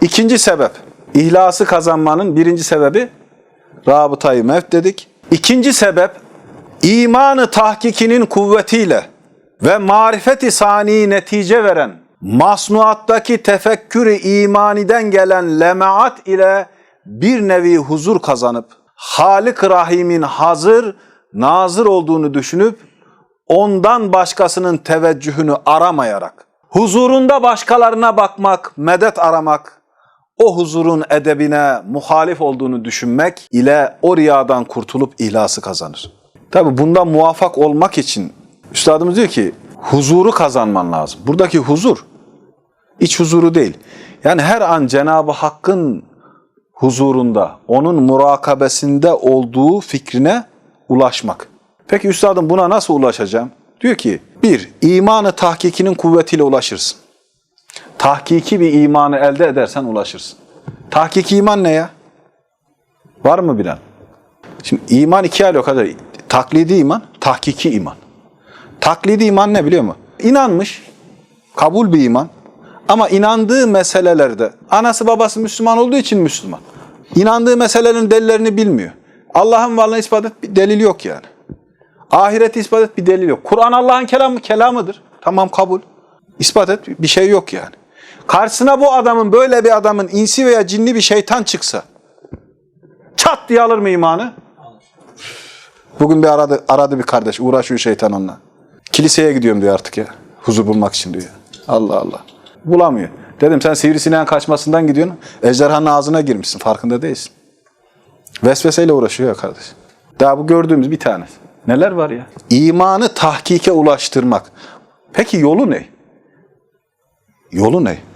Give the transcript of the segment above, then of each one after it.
İkinci sebep, ihlası kazanmanın birinci sebebi rabıtayı mevt dedik. İkinci sebep, imanı tahkikinin kuvvetiyle ve marifeti sani netice veren masnuattaki tefekkürü imaniden gelen lemaat ile bir nevi huzur kazanıp Halik Rahim'in hazır, nazır olduğunu düşünüp ondan başkasının teveccühünü aramayarak, huzurunda başkalarına bakmak, medet aramak, o huzurun edebine muhalif olduğunu düşünmek ile o riyadan kurtulup ihlası kazanır. Tabi bundan muvaffak olmak için üstadımız diyor ki huzuru kazanman lazım. Buradaki huzur iç huzuru değil. Yani her an Cenab-ı Hakk'ın huzurunda, onun murakabesinde olduğu fikrine ulaşmak. Peki üstadım buna nasıl ulaşacağım? Diyor ki, bir, imanı tahkikinin kuvvetiyle ulaşırsın. Tahkiki bir imanı elde edersen ulaşırsın. Tahkiki iman ne ya? Var mı bilen? Şimdi iman iki hali o kadar. Taklidi iman, tahkiki iman. Taklidi iman ne biliyor musun? İnanmış, kabul bir iman. Ama inandığı meselelerde, anası babası Müslüman olduğu için Müslüman. İnandığı meselelerin delillerini bilmiyor. Allah'ın varlığını ispat et bir delil yok yani. Ahireti ispat et bir delil yok. Kur'an Allah'ın kelamı, kelamıdır. Tamam kabul. İspat et bir şey yok yani. Karşısına bu adamın böyle bir adamın insi veya cinli bir şeytan çıksa çat diye alır mı imanı? Bugün bir aradı, aradı bir kardeş uğraşıyor şeytan onunla. Kiliseye gidiyorum diyor artık ya. Huzur bulmak için diyor. Allah Allah. Bulamıyor. Dedim sen sivrisineğin kaçmasından gidiyorsun. Ejderhanın ağzına girmişsin. Farkında değilsin. Vesveseyle uğraşıyor ya kardeş. Daha bu gördüğümüz bir tanesi. Neler var ya? İmanı tahkike ulaştırmak. Peki yolu ne? Yolu ne?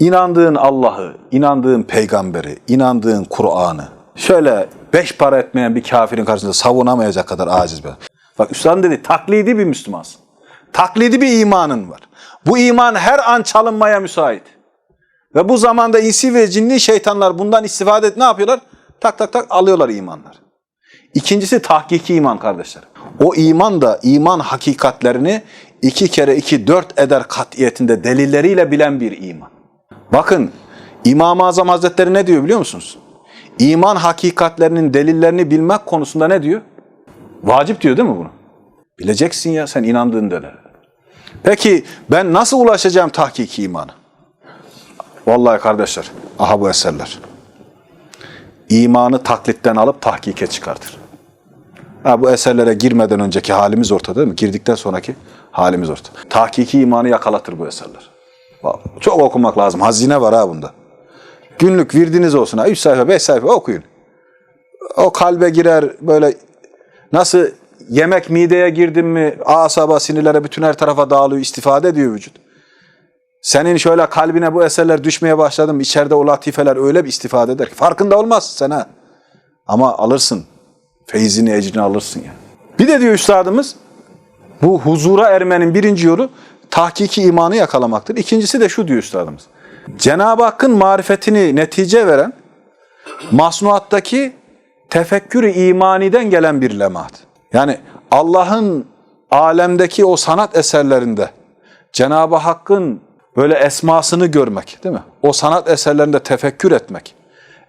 İnandığın Allah'ı, inandığın peygamberi, inandığın Kur'an'ı şöyle beş para etmeyen bir kafirin karşısında savunamayacak kadar aciz bir. Bak Üstad dedi taklidi bir Müslümansın. Taklidi bir imanın var. Bu iman her an çalınmaya müsait. Ve bu zamanda insi ve cinli şeytanlar bundan istifade et ne yapıyorlar? Tak tak tak alıyorlar imanlar. İkincisi tahkiki iman kardeşler. O iman da iman hakikatlerini iki kere iki dört eder katiyetinde delilleriyle bilen bir iman. Bakın İmam-ı Azam Hazretleri ne diyor biliyor musunuz? İman hakikatlerinin delillerini bilmek konusunda ne diyor? Vacip diyor değil mi bunu? Bileceksin ya sen inandığın delil. Peki ben nasıl ulaşacağım tahkiki imana? Vallahi kardeşler, aha bu eserler. İmanı taklitten alıp tahkike çıkartır. Ha, bu eserlere girmeden önceki halimiz ortada değil mi? Girdikten sonraki halimiz ortada. Tahkiki imanı yakalatır bu eserler. Çok okumak lazım. Hazine var ha bunda. Günlük virdiniz olsun ha. 3 sayfa, 5 sayfa okuyun. O kalbe girer böyle nasıl yemek mideye girdin mi asaba sinirlere bütün her tarafa dağılıyor istifade ediyor vücut. Senin şöyle kalbine bu eserler düşmeye başladı mı içeride o latifeler öyle bir istifade eder ki farkında olmaz sen ha. Ama alırsın. Feyzini ecrini alırsın ya. Bir de diyor üstadımız bu huzura ermenin birinci yolu tahkiki imanı yakalamaktır. İkincisi de şu diyor üstadımız. Cenab-ı Hakk'ın marifetini netice veren masnuattaki tefekkürü imaniden gelen bir lemaat. Yani Allah'ın alemdeki o sanat eserlerinde Cenab-ı Hakk'ın böyle esmasını görmek değil mi? O sanat eserlerinde tefekkür etmek.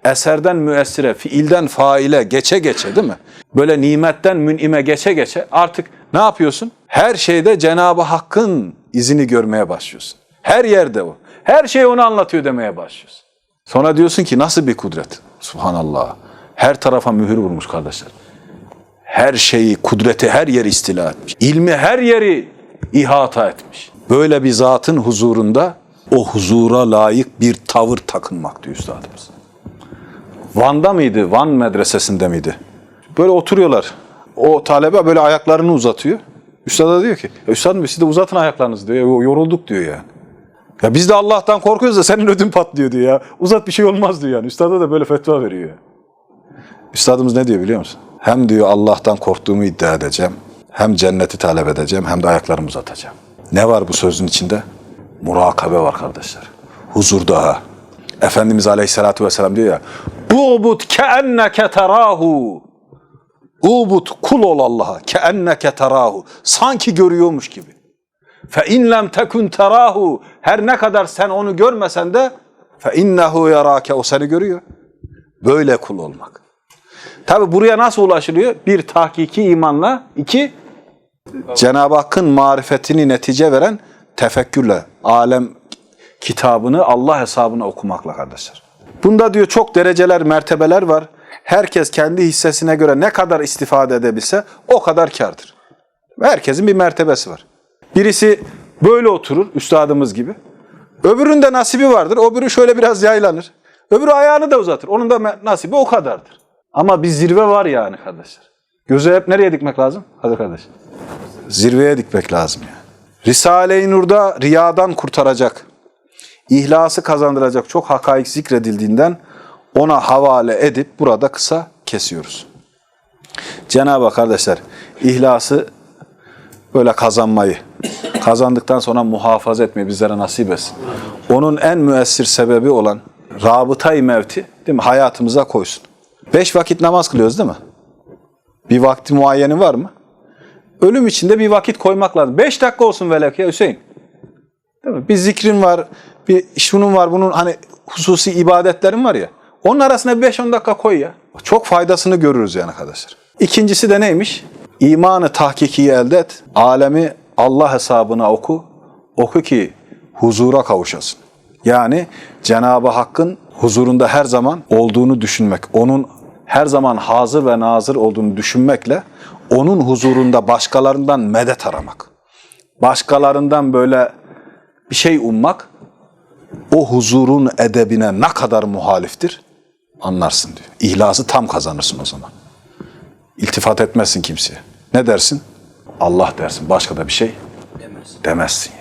Eserden müessire, fiilden faile geçe geçe değil mi? Böyle nimetten münime geçe geçe artık ne yapıyorsun? Her şeyde Cenab-ı Hakk'ın izini görmeye başlıyorsun. Her yerde o. Her şey onu anlatıyor demeye başlıyorsun. Sonra diyorsun ki nasıl bir kudret? Subhanallah. Her tarafa mühür vurmuş kardeşler. Her şeyi, kudreti her yeri istila etmiş. İlmi her yeri ihata etmiş. Böyle bir zatın huzurunda o huzura layık bir tavır takınmak diyor üstadımız. Van'da mıydı? Van medresesinde miydi? Böyle oturuyorlar. O talebe böyle ayaklarını uzatıyor. Üstad da diyor ki, "Ya üstadım siz de uzatın ayaklarınızı diyor. Yorulduk diyor yani. Ya biz de Allah'tan korkuyoruz da senin ödün patlıyor diyor ya. Uzat bir şey olmaz diyor yani. Üstada da böyle fetva veriyor. Üstadımız ne diyor biliyor musun? Hem diyor Allah'tan korktuğumu iddia edeceğim. Hem cenneti talep edeceğim hem de ayaklarımı uzatacağım. Ne var bu sözün içinde? Murakabe var kardeşler. Huzur daha. Efendimiz Aleyhisselatü Vesselam diyor ya Ubud keenneke terahu Ubud kul ol Allah'a keenneke terahu Sanki görüyormuş gibi. Fe in lem terahu her ne kadar sen onu görmesen de Fe innehu yarake o seni görüyor. Böyle kul olmak. Tabi buraya nasıl ulaşılıyor? Bir tahkiki imanla, iki Cenab-ı Hakk'ın marifetini netice veren tefekkürle, alem kitabını Allah hesabına okumakla kardeşler. Bunda diyor çok dereceler, mertebeler var. Herkes kendi hissesine göre ne kadar istifade edebilse o kadar kârdır. Herkesin bir mertebesi var. Birisi böyle oturur, üstadımız gibi. Öbüründe nasibi vardır, öbürü şöyle biraz yaylanır. Öbürü ayağını da uzatır, onun da nasibi o kadardır. Ama bir zirve var yani kardeşler. Gözü hep nereye dikmek lazım? Hadi kardeş. Zirveye dikmek lazım yani. Risale-i Nur'da riyadan kurtaracak, ihlası kazandıracak çok hakaik zikredildiğinden ona havale edip burada kısa kesiyoruz. Cenab-ı Hak kardeşler ihlası böyle kazanmayı, kazandıktan sonra muhafaza etmeyi bizlere nasip etsin. Onun en müessir sebebi olan rabıtayı mevti değil mi? hayatımıza koysun. Beş vakit namaz kılıyoruz değil mi? Bir vakti muayyeni var mı? Ölüm içinde bir vakit koymak lazım. Beş dakika olsun velev ki Hüseyin. Değil mi? Bir zikrin var, bir şunun var, bunun hani hususi ibadetlerin var ya. Onun arasına bir 5-10 dakika koy ya. Çok faydasını görürüz yani arkadaşlar. İkincisi de neymiş? İmanı tahkikiyi elde et. Alemi Allah hesabına oku. Oku ki huzura kavuşasın. Yani Cenab-ı Hakk'ın huzurunda her zaman olduğunu düşünmek, onun her zaman hazır ve nazır olduğunu düşünmekle onun huzurunda başkalarından medet aramak. Başkalarından böyle bir şey ummak o huzurun edebine ne kadar muhaliftir anlarsın diyor. İhlası tam kazanırsın o zaman. İltifat etmezsin kimseye. Ne dersin? Allah dersin. Başka da bir şey demezsin.